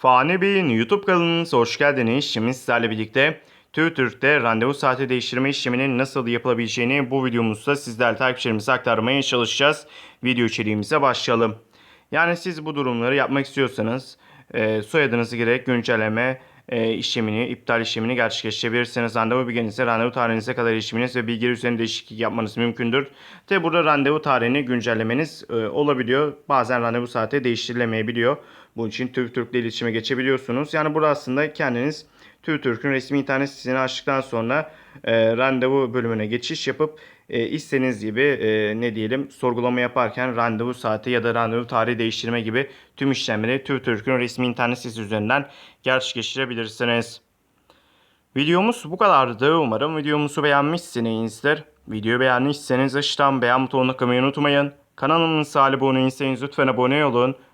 Fani Bey'in YouTube kanalınıza hoş geldiniz. Şimdi sizlerle birlikte TÜRTÜRK'te randevu saati değiştirme işleminin nasıl yapılabileceğini bu videomuzda sizlerle takipçilerimize aktarmaya çalışacağız. Video içeriğimize başlayalım. Yani siz bu durumları yapmak istiyorsanız e, soyadınızı girerek güncelleme e, işlemini, iptal işlemini gerçekleştirebilirsiniz. Randevu bilginize, randevu tarihinize kadar işleminiz ve bilgiler üzerinde değişiklik yapmanız mümkündür. Tabi burada randevu tarihini güncellemeniz e, olabiliyor. Bazen randevu saati değiştirilemeyebiliyor. Bunun için TÜRK'le iletişime geçebiliyorsunuz. Yani burada aslında kendiniz TÜRK'ün resmi internet sitesini açtıktan sonra e, randevu bölümüne geçiş yapıp e, istediğiniz gibi e, ne diyelim sorgulama yaparken randevu saati ya da randevu tarihi değiştirme gibi tüm işlemleri TÜRK'ün resmi internet sitesi üzerinden gerçekleştirebilirsiniz. Videomuz bu kadardı. Umarım videomuzu beğenmişsinizdir. Videoyu beğenmişseniz aşağıdan beğen butonuna kılmayı unutmayın. Kanalımıza abone değilseniz lütfen abone olun.